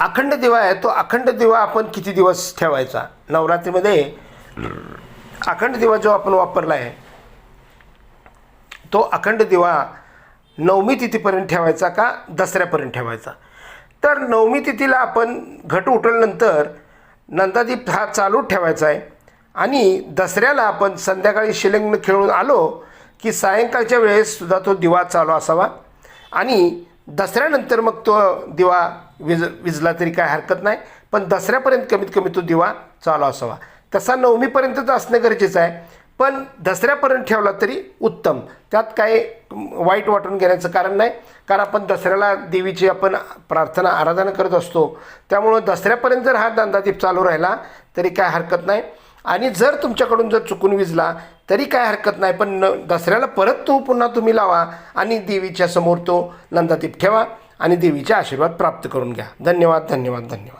अखंड दिवा आहे तो अखंड दिवा आपण किती दिवस ठेवायचा? नवरात्रीमध्ये अखंड दिवा जो आपण वापरला आहे तो अखंड दिवा नवमी तिथीपर्यंत ठेवायचा का दसऱ्यापर्यंत ठेवायचा? तर नवमी तिथीला आपण घट उठवल्यानंतर नंदादीप हा चालू ठेवायचा आहे आणि दसऱ्याला आपण संध्याकाळी शिलंगण खेळून आलो की सायंकाळच्या वेळेससुद्धा तो दिवा चालू असावा आणि दसऱ्यानंतर मग तो दिवा विज विजला तरी काय हरकत नाही पण दसऱ्यापर्यंत कमीत कमी तो दिवा चालू असावा. तसा नवमीपर्यंतच असणं गरजेचं आहे पण दसऱ्यापर्यंत ठेवला तरी उत्तम. त्यात काय वाईट वाटून घेण्याचं कारण नाही कारण आपण दसऱ्याला देवीची आपण प्रार्थना आराधना करत असतो. त्यामुळं दसऱ्यापर्यंत जर हा दंदादीप चालू राहिला तरी काय हरकत नाही. आणि जर तुमच्याकडून जर चुकून विजला तरी काय हरकत नाही पण न दसऱ्याला परत तो पुन्हा तुम्ही लावा आणि देवीच्या समोर तो नंदादीप ठेवा. आणि देवीचे आशीर्वाद प्राप्त करून घ्या. धन्यवाद धन्यवाद धन्यवाद.